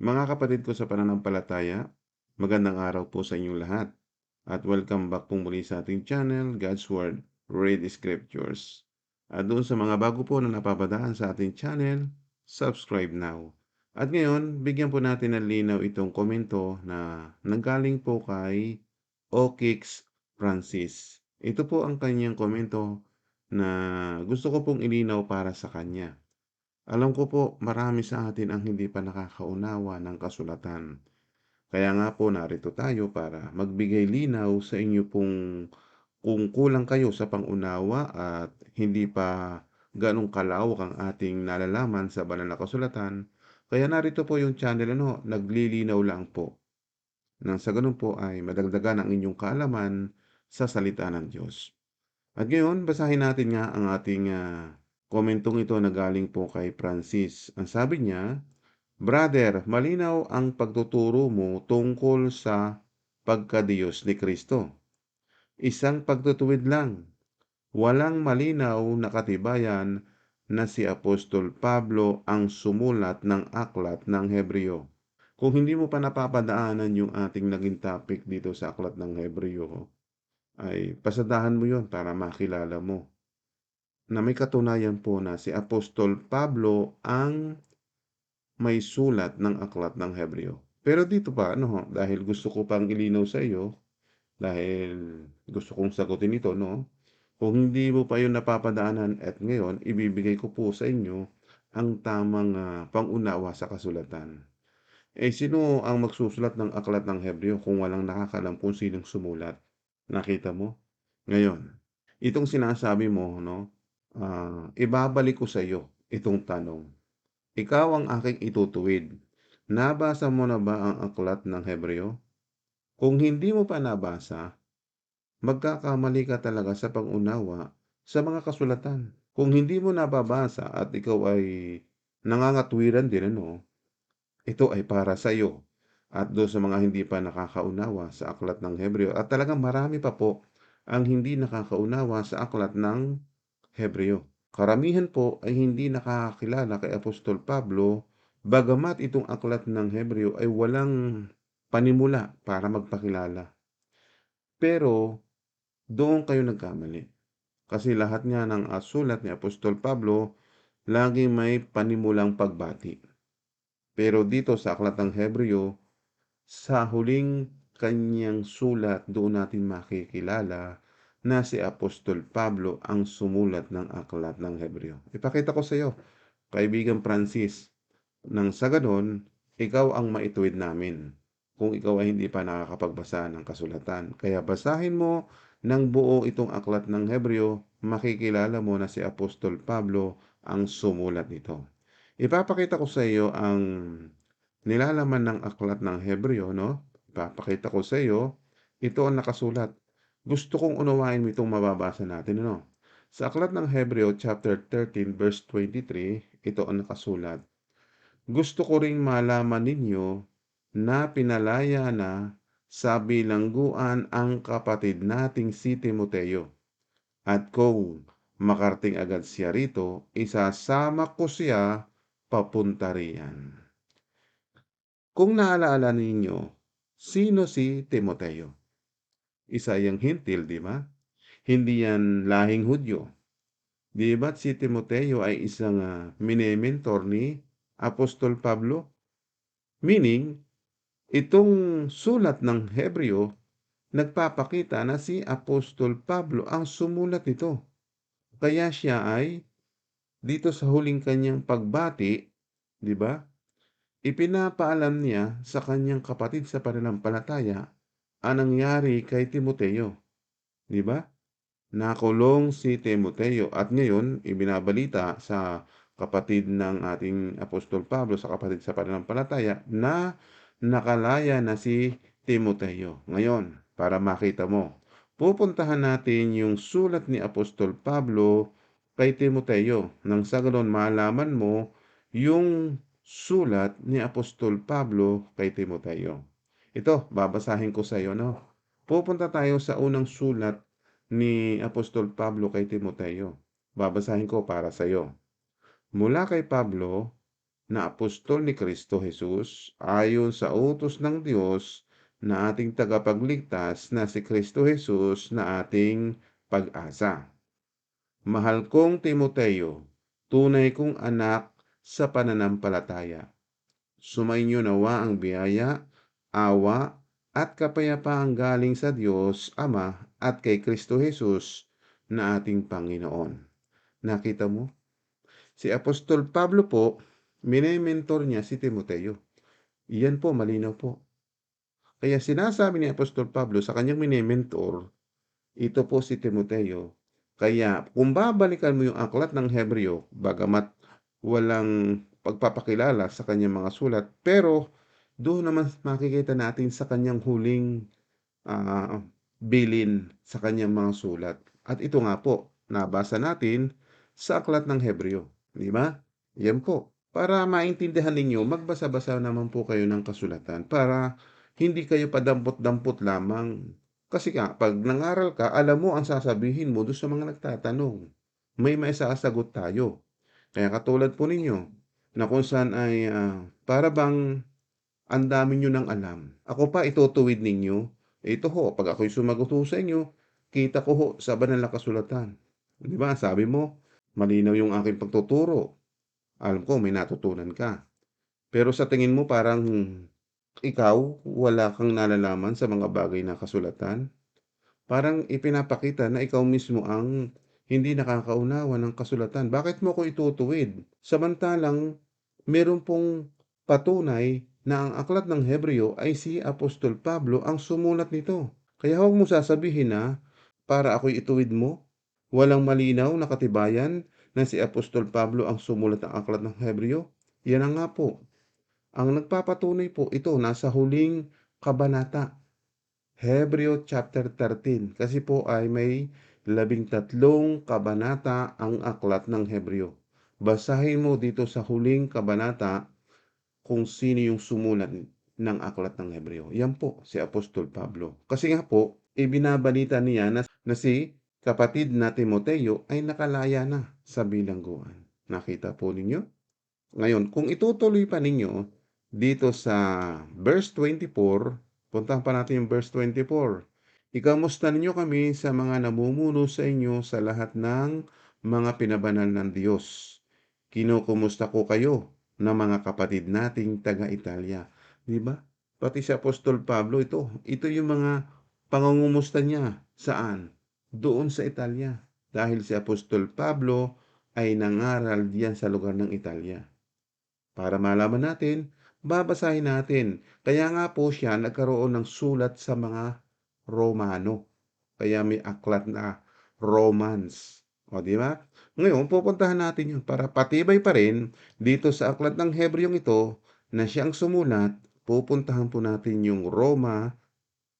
Mga kapatid ko sa pananampalataya, magandang araw po sa inyong lahat. At welcome back po muli sa ating channel, God's Word, Read Scriptures. At doon sa mga bago po na napapadaan sa ating channel, subscribe now. At ngayon, bigyan po natin ng linaw itong komento na nanggaling po kay Okix Francis. Ito po ang kanyang komento na gusto ko pong ilinaw para sa kanya. Alam ko po marami sa atin ang hindi pa nakakaunawa ng kasulatan. Kaya nga po narito tayo para magbigay linaw sa inyo pong kung kulang kayo sa pangunawa at hindi pa ganong kalawak ang ating nalalaman sa banal na kasulatan, kaya narito po yung channel ano, naglilinaw lang po. Nang sa ganun po ay madagdagan ang inyong kaalaman sa salita ng Diyos. At ngayon, basahin natin nga ang ating uh, Komentong ito na galing po kay Francis. Ang sabi niya, Brother, malinaw ang pagtuturo mo tungkol sa pagkadiyos ni Kristo. Isang pagtutuwid lang. Walang malinaw na katibayan na si Apostol Pablo ang sumulat ng aklat ng Hebreo. Kung hindi mo pa napapadaanan yung ating naging topic dito sa aklat ng Hebreo, ay pasadahan mo yon para makilala mo na may katunayan po na si Apostol Pablo ang may sulat ng aklat ng Hebreo. Pero dito pa, ano, dahil gusto ko pang ilinaw sa iyo, dahil gusto kong sagutin ito, no? Kung hindi mo pa yun napapadaanan at ngayon, ibibigay ko po sa inyo ang tamang uh, pangunawa sa kasulatan. Eh, sino ang magsusulat ng aklat ng Hebreo kung walang nakakalam kung sinong sumulat? Nakita mo? Ngayon, itong sinasabi mo, no? Uh, ibabalik ko sa iyo itong tanong. Ikaw ang aking itutuwid. Nabasa mo na ba ang aklat ng Hebreo? Kung hindi mo pa nabasa, magkakamali ka talaga sa pangunawa sa mga kasulatan. Kung hindi mo nababasa at ikaw ay nangangatwiran din ano, ito ay para sa iyo at do sa mga hindi pa nakakaunawa sa aklat ng Hebreo at talagang marami pa po ang hindi nakakaunawa sa aklat ng Hebreo. Karamihan po ay hindi nakakakilala kay Apostol Pablo bagamat itong aklat ng Hebreo ay walang panimula para magpakilala. Pero doon kayo nagkamali. Kasi lahat nga ng sulat ni Apostol Pablo lagi may panimulang pagbati. Pero dito sa aklat ng Hebreo, sa huling kanyang sulat doon natin makikilala na si Apostol Pablo ang sumulat ng aklat ng Hebreo. Ipakita ko sa iyo, kaibigan Francis, nang sa ganon, ikaw ang maituwid namin kung ikaw ay hindi pa nakakapagbasa ng kasulatan. Kaya basahin mo ng buo itong aklat ng Hebreo, makikilala mo na si Apostol Pablo ang sumulat nito. Ipapakita ko sa iyo ang nilalaman ng aklat ng Hebreo, no? Ipapakita ko sa iyo, ito ang nakasulat gusto kong unawain mo itong mababasa natin. Ano? Sa aklat ng Hebreo chapter 13 verse 23, ito ang nakasulat. Gusto ko ring malaman ninyo na pinalaya na sa bilangguan ang kapatid nating si Timoteo. At kung makarting agad siya rito, isasama ko siya papunta riyan. Kung naalaala ninyo, sino si Timoteo? Isa yung hintil, di ba? Hindi yan lahing Hudyo. Di ba si Timoteo ay isang uh, mini-mentor ni Apostol Pablo? Meaning, itong sulat ng Hebreo, nagpapakita na si Apostol Pablo ang sumulat nito. Kaya siya ay, dito sa huling kanyang pagbati, di ba? Ipinapaalam niya sa kanyang kapatid sa pananampalataya ang nangyari kay Timoteo. Di ba? Nakulong si Timoteo at ngayon ibinabalita sa kapatid ng ating Apostol Pablo sa kapatid sa pananampalataya na nakalaya na si Timoteo. Ngayon, para makita mo, pupuntahan natin yung sulat ni Apostol Pablo kay Timoteo. Nang sa ganon malaman mo yung sulat ni Apostol Pablo kay Timoteo. Ito, babasahin ko sa iyo, no? Pupunta tayo sa unang sulat ni Apostol Pablo kay Timoteo. Babasahin ko para sa iyo. Mula kay Pablo, na apostol ni Kristo Jesus ayon sa utos ng Diyos na ating tagapagligtas na si Kristo Jesus na ating pag-asa. Mahal kong Timoteo, tunay kong anak sa pananampalataya. Sumainyo nawa ang biyaya, awa, at kapayapaang galing sa Diyos Ama at kay Kristo Jesus na ating Panginoon. Nakita mo? Si Apostol Pablo po, minimentor niya si Timoteo. Iyan po, malinaw po. Kaya sinasabi ni Apostol Pablo sa kanyang minimentor, ito po si Timoteo. Kaya kung babalikan mo yung aklat ng Hebreo, bagamat walang pagpapakilala sa kanyang mga sulat, pero doon naman makikita natin sa kanyang huling uh, bilin sa kanyang mga sulat. At ito nga po, nabasa natin sa aklat ng Hebreo. Di ba? Yan po. Para maintindihan ninyo, magbasa-basa naman po kayo ng kasulatan para hindi kayo padampot-dampot lamang. Kasi nga, pag nangaral ka, alam mo ang sasabihin mo doon sa mga nagtatanong. May may sasagot tayo. Kaya katulad po ninyo, na kung saan ay uh, para bang ang dami nyo nang alam. Ako pa itutuwid ninyo. Ito ho, pag ako'y sumagot sa inyo, kita ko ho sa banal na kasulatan. Di ba? Sabi mo, malinaw yung aking pagtuturo. Alam ko, may natutunan ka. Pero sa tingin mo, parang ikaw, wala kang nalalaman sa mga bagay na kasulatan. Parang ipinapakita na ikaw mismo ang hindi nakakaunawa ng kasulatan. Bakit mo ko itutuwid? Samantalang, meron pong patunay na ang aklat ng Hebreo ay si Apostol Pablo ang sumulat nito. Kaya huwag mo sasabihin na para ako'y ituwid mo Walang malinaw na katibayan na si Apostol Pablo ang sumulat ng aklat ng Hebreo? Yan ang nga po. Ang nagpapatunay po ito nasa huling kabanata. Hebreo chapter 13. Kasi po ay may labing tatlong kabanata ang aklat ng Hebreo. Basahin mo dito sa huling kabanata kung sino yung sumulat ng aklat ng Hebreo. Yan po, si Apostol Pablo. Kasi nga po, ibinabalita niya na, na si kapatid na Timoteo ay nakalaya na sa bilangguan. Nakita po ninyo? Ngayon, kung itutuloy pa ninyo dito sa verse 24, puntahan pa natin yung verse 24. Ikamusta ninyo kami sa mga namumuno sa inyo sa lahat ng mga pinabanal ng Diyos. Kinukumusta ko kayo na mga kapatid nating taga-Italia. Di ba? Pati si Apostol Pablo ito. Ito yung mga pangungumusta niya. Saan? doon sa Italia dahil si Apostol Pablo ay nangaral diyan sa lugar ng Italia. Para malaman natin, babasahin natin. Kaya nga po siya nagkaroon ng sulat sa mga Romano. Kaya may aklat na Romans. O di ba? Ngayon, pupuntahan natin yun para patibay pa rin dito sa aklat ng Hebreong ito na siyang sumulat, pupuntahan po natin yung Roma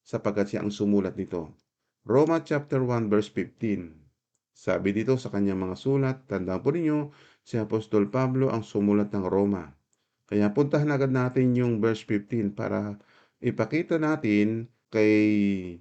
sapagkat siya ang sumulat nito. Roma chapter 1 verse 15. Sabi dito sa kanyang mga sulat, tandaan po ninyo, si Apostol Pablo ang sumulat ng Roma. Kaya puntahan agad natin yung verse 15 para ipakita natin kay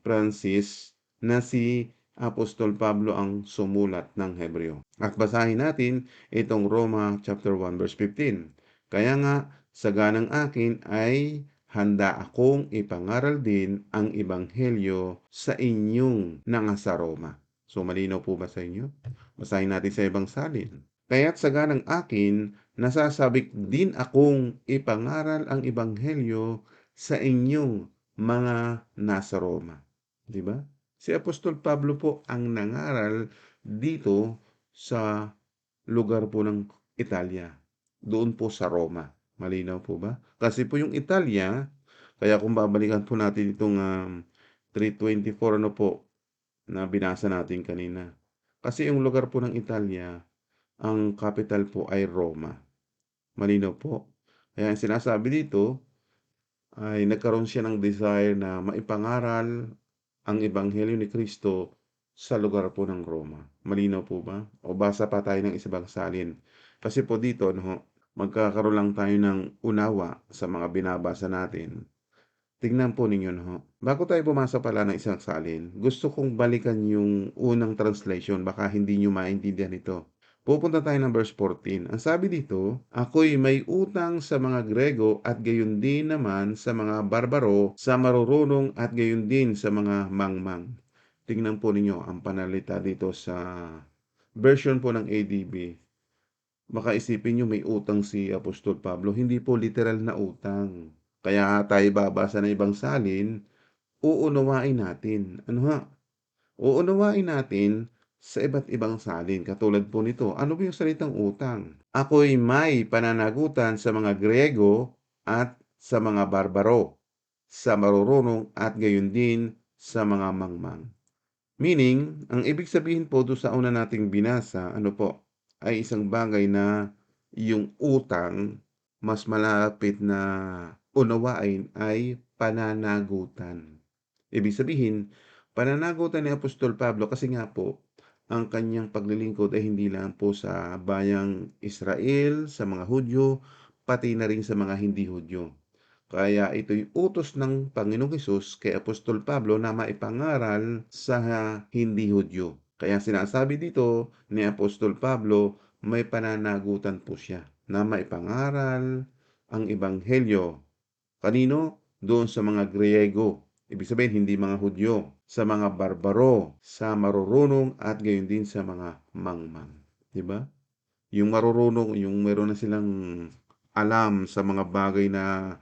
Francis na si Apostol Pablo ang sumulat ng Hebreo. At basahin natin itong Roma chapter 1 verse 15. Kaya nga, sa ganang akin ay handa akong ipangaral din ang ebanghelyo sa inyong nangasa Roma. So malinaw po ba sa inyo? Basahin natin sa ibang salin. Kaya't sa ganang akin, nasasabik din akong ipangaral ang ebanghelyo sa inyong mga nasa Roma. Di ba? Si Apostol Pablo po ang nangaral dito sa lugar po ng Italia. Doon po sa Roma. Malinaw po ba? Kasi po yung Italia, kaya kung babalikan po natin itong um, 324 ano po, na binasa natin kanina. Kasi yung lugar po ng Italia, ang capital po ay Roma. Malinaw po. Kaya ang sinasabi dito, ay nagkaroon siya ng desire na maipangaral ang Ebanghelyo ni Kristo sa lugar po ng Roma. Malinaw po ba? O basa pa tayo ng isang salin. Kasi po dito, no, magkakaroon lang tayo ng unawa sa mga binabasa natin. Tingnan po ninyo no. Bago tayo bumasa pala ng isang salin, gusto kong balikan yung unang translation, baka hindi nyo maintindihan ito. Pupunta tayo ng verse 14. Ang sabi dito, Ako'y may utang sa mga Grego at gayon din naman sa mga barbaro, sa marurunong at gayon din sa mga mangmang. Tingnan po ninyo ang panalita dito sa version po ng ADB. Baka isipin nyo may utang si Apostol Pablo. Hindi po literal na utang. Kaya tayo babasa ng ibang salin, uunawain natin. Ano ha? Uunawain natin sa iba't ibang salin. Katulad po nito, ano ba yung salitang utang? Ako'y may pananagutan sa mga Grego at sa mga barbaro, sa marurunong at gayon din sa mga mangmang. Meaning, ang ibig sabihin po doon sa una nating binasa, ano po, ay isang bagay na yung utang mas malapit na unawain ay pananagutan. Ibig sabihin, pananagutan ni Apostol Pablo kasi nga po, ang kanyang paglilingkod ay hindi lang po sa bayang Israel, sa mga Hudyo, pati na rin sa mga hindi Hudyo. Kaya ito'y utos ng Panginoong Hesus kay Apostol Pablo na maipangaral sa hindi Hudyo. Kaya sinasabi dito ni Apostol Pablo, may pananagutan po siya na maipangaral ang Ebanghelyo. Kanino? Doon sa mga Griego. Ibig sabihin, hindi mga Hudyo. Sa mga barbaro, sa marurunong at gayon din sa mga mangmang. Diba? Yung marurunong, yung meron na silang alam sa mga bagay na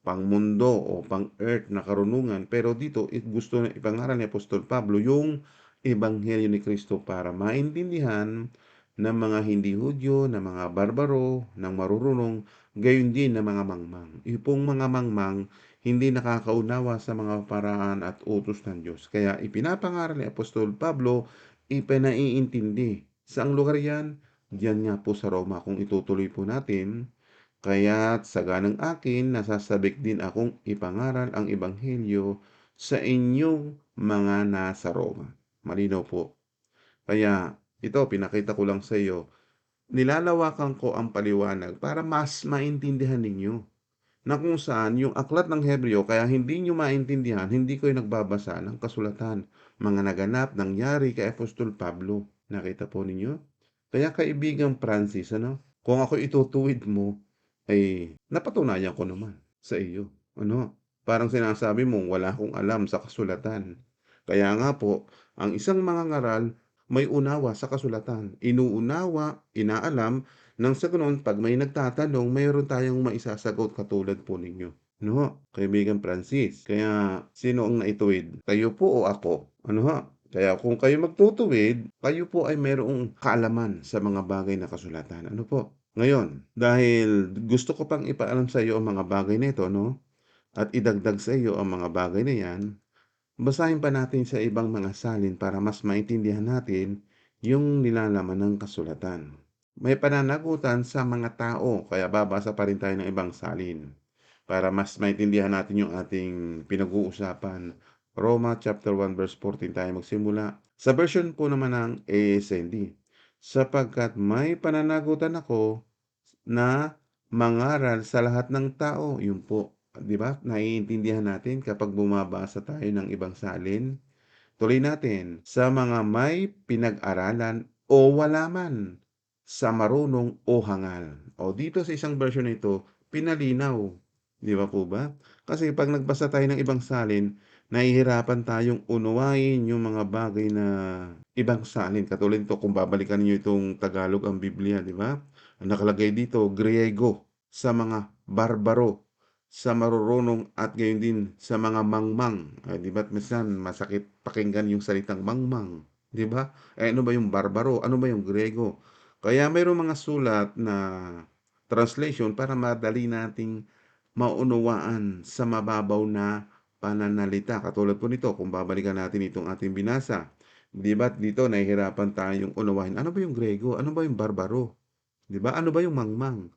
pangmundo o pang-earth na karunungan. Pero dito, it gusto na ipangaral ni Apostol Pablo yung Ebanghelyo ni Kristo para maintindihan ng mga hindi Hudyo, ng mga barbaro, ng marurunong, gayon din ng mga mangmang. Yung mga mangmang, hindi nakakaunawa sa mga paraan at utos ng Diyos. Kaya ipinapangaral ni Apostol Pablo, ipinaiintindi. Saang lugar yan? Diyan nga po sa Roma kung itutuloy po natin. Kaya sa ganang akin, nasasabik din akong ipangaral ang Ebanghelyo sa inyong mga nasa Roma. Malinaw po. Kaya ito, pinakita ko lang sa iyo. Nilalawakan ko ang paliwanag para mas maintindihan ninyo na kung saan yung aklat ng Hebreo, kaya hindi nyo maintindihan, hindi ko nagbabasa ng kasulatan, mga naganap, nangyari kay Apostol Pablo. Nakita po ninyo? Kaya kaibigang Francis, ano? Kung ako itutuwid mo, ay napatunayan ko naman sa iyo. Ano? Parang sinasabi mong wala akong alam sa kasulatan. Kaya nga po, ang isang mga ngaral may unawa sa kasulatan. Inuunawa, inaalam, nang sa ganoon, pag may nagtatanong, mayroon tayong maisasagot katulad po ninyo. No, kaibigan Francis. Kaya, sino ang naituwid? Kayo po o ako? Ano ha? Kaya kung kayo magtutuwid, kayo po ay mayroong kaalaman sa mga bagay na kasulatan. Ano po? Ngayon, dahil gusto ko pang ipaalam sa iyo ang mga bagay na ito, no? At idagdag sa iyo ang mga bagay na yan, basahin pa natin sa ibang mga salin para mas maintindihan natin yung nilalaman ng kasulatan. May pananagutan sa mga tao, kaya babasa pa rin tayo ng ibang salin para mas maintindihan natin yung ating pinag-uusapan. Roma chapter 1 verse 14 tayo magsimula. Sa version po naman ng ASND, sapagkat may pananagutan ako na mangaral sa lahat ng tao. Yun po, di ba? Naiintindihan natin kapag bumabasa tayo ng ibang salin. Tuloy natin, sa mga may pinag-aralan o wala man sa marunong o hangal. O dito sa isang version nito, pinalinaw. Di ba po ba? Kasi pag nagbasa tayo ng ibang salin, nahihirapan tayong unawain yung mga bagay na ibang salin. Katulad nito, kung babalikan niyo itong Tagalog ang Biblia, di ba? Nakalagay dito, Griego, sa mga barbaro, sa marurunong at gayon din sa mga mangmang. Ay, di ba? Minsan masakit pakinggan yung salitang mangmang. Di ba? Eh, ano ba yung barbaro? Ano ba yung Griego? Kaya mayroong mga sulat na translation para madali nating maunawaan sa mababaw na pananalita. Katulad po nito, kung babalikan natin itong ating binasa. Di ba dito nahihirapan tayong unawahin. Ano ba yung Grego? Ano ba yung barbaro? Di ba? Ano ba yung mangmang?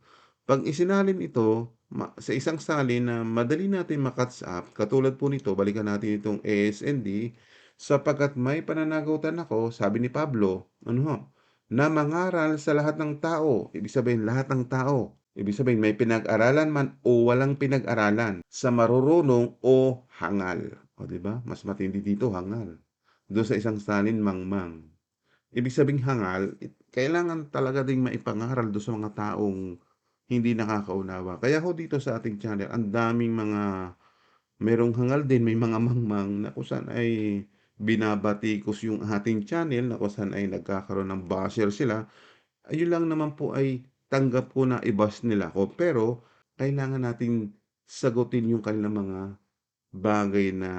Pag isinalin ito sa isang salin na madali natin makatch up, katulad po nito, balikan natin itong ASND, sapagkat may pananagutan ako, sabi ni Pablo, ano ho, na mangaral sa lahat ng tao. Ibig sabihin, lahat ng tao. Ibig sabihin, may pinag-aralan man o walang pinag-aralan. Sa marurunong o hangal. O, di ba? Mas matindi dito, hangal. Doon sa isang salin, mangmang. ibig sabihing hangal, it kailangan talaga ding maipangaral dun sa mga taong hindi nakakaunawa. Kaya ho dito sa ating channel ang daming mga merong hangal din, may mga mangmang na kung saan ay binabatikos yung ating channel na kung saan ay nagkakaroon ng basher sila. Ayun lang naman po ay tanggap ko na i-bash nila ako, pero kailangan nating sagutin yung kanilang mga bagay na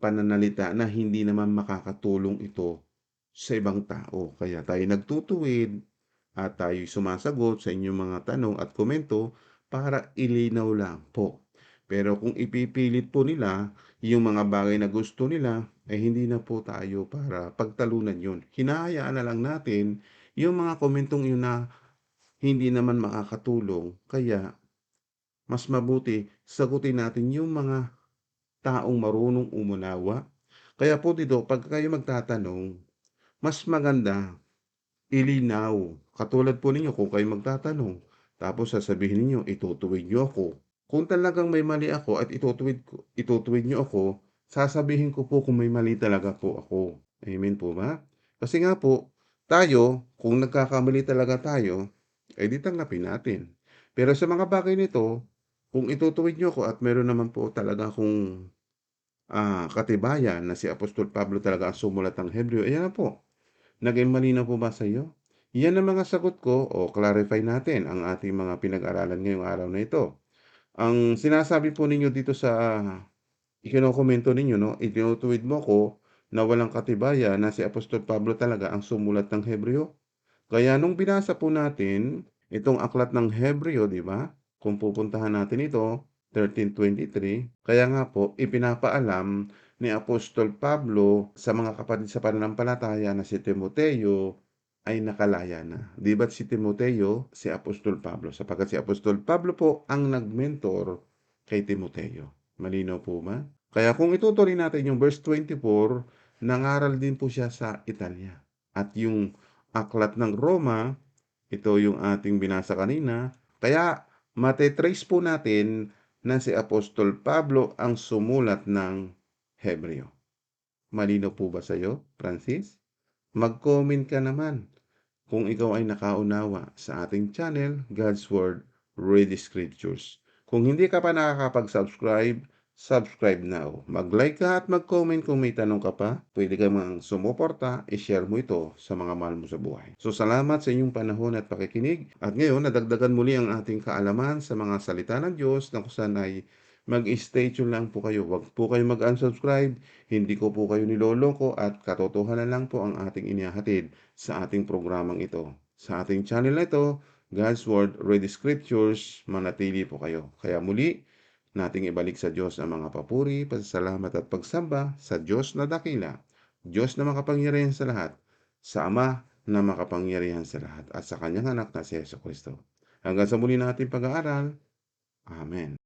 pananalita na hindi naman makakatulong ito sa ibang tao. Kaya tayo nagtutuwid at tayo'y sumasagot sa inyong mga tanong at komento para ilinaw lang po. Pero kung ipipilit po nila yung mga bagay na gusto nila, eh hindi na po tayo para pagtalunan yun. Hinahayaan na lang natin yung mga komentong yun na hindi naman makakatulong. Kaya mas mabuti sagutin natin yung mga taong marunong umunawa. Kaya po dito, pag kayo magtatanong, mas maganda ilinaw. Katulad po ninyo kung kayo magtatanong, tapos sasabihin ninyo, itutuwid nyo ako. Kung talagang may mali ako at itutuwid, itutuwid nyo ako, sasabihin ko po kung may mali talaga po ako. Amen po ba? Kasi nga po, tayo, kung nagkakamali talaga tayo, eh di tanggapin natin. Pero sa mga bagay nito, kung itutuwid nyo ako at meron naman po talaga kung ah, katibayan na si Apostol Pablo talaga ang sumulat ng Hebreo, ayan na po. Naging malinaw po ba sa iyo? Yan ang mga sagot ko o clarify natin ang ating mga pinag-aralan ngayong araw na ito. Ang sinasabi po ninyo dito sa ikinokomento ninyo, no, itinutuwid mo ko na walang katibayan na si Apostol Pablo talaga ang sumulat ng Hebreo. Kaya nung binasa po natin itong aklat ng Hebreo, di ba? Kung pupuntahan natin ito, 1323, kaya nga po ipinapaalam ni Apostol Pablo sa mga kapatid sa pananampalataya na si Timoteo ay nakalaya na. Di ba't si Timoteo, si Apostol Pablo? Sapagkat si Apostol Pablo po ang nagmentor kay Timoteo. Malinaw po ba? Kaya kung itutuloy natin yung verse 24, nangaral din po siya sa Italia. At yung aklat ng Roma, ito yung ating binasa kanina. Kaya matetrace po natin na si Apostol Pablo ang sumulat ng Hebreo. Malinaw po ba sa iyo, Francis? Mag-comment ka naman kung ikaw ay nakaunawa sa ating channel, God's Word, Read Scriptures. Kung hindi ka pa nakakapag-subscribe, subscribe now. Mag-like ka at mag-comment kung may tanong ka pa. Pwede ka mang sumuporta, i-share mo ito sa mga mahal mo sa buhay. So salamat sa inyong panahon at pakikinig. At ngayon, nadagdagan muli ang ating kaalaman sa mga salita ng Diyos na kung saan ay mag-stay tune lang po kayo. Huwag po kayo mag-unsubscribe. Hindi ko po kayo niloloko at katotohanan lang po ang ating inihahatid sa ating programang ito. Sa ating channel na ito, God's Word, Read Scriptures, manatili po kayo. Kaya muli, nating ibalik sa Diyos ang mga papuri, pasasalamat at pagsamba sa Diyos na dakila, Diyos na makapangyarihan sa lahat, sa Ama na makapangyarihan sa lahat, at sa Kanyang anak na si Yeso Kristo. Hanggang sa muli nating pag-aaral. Amen.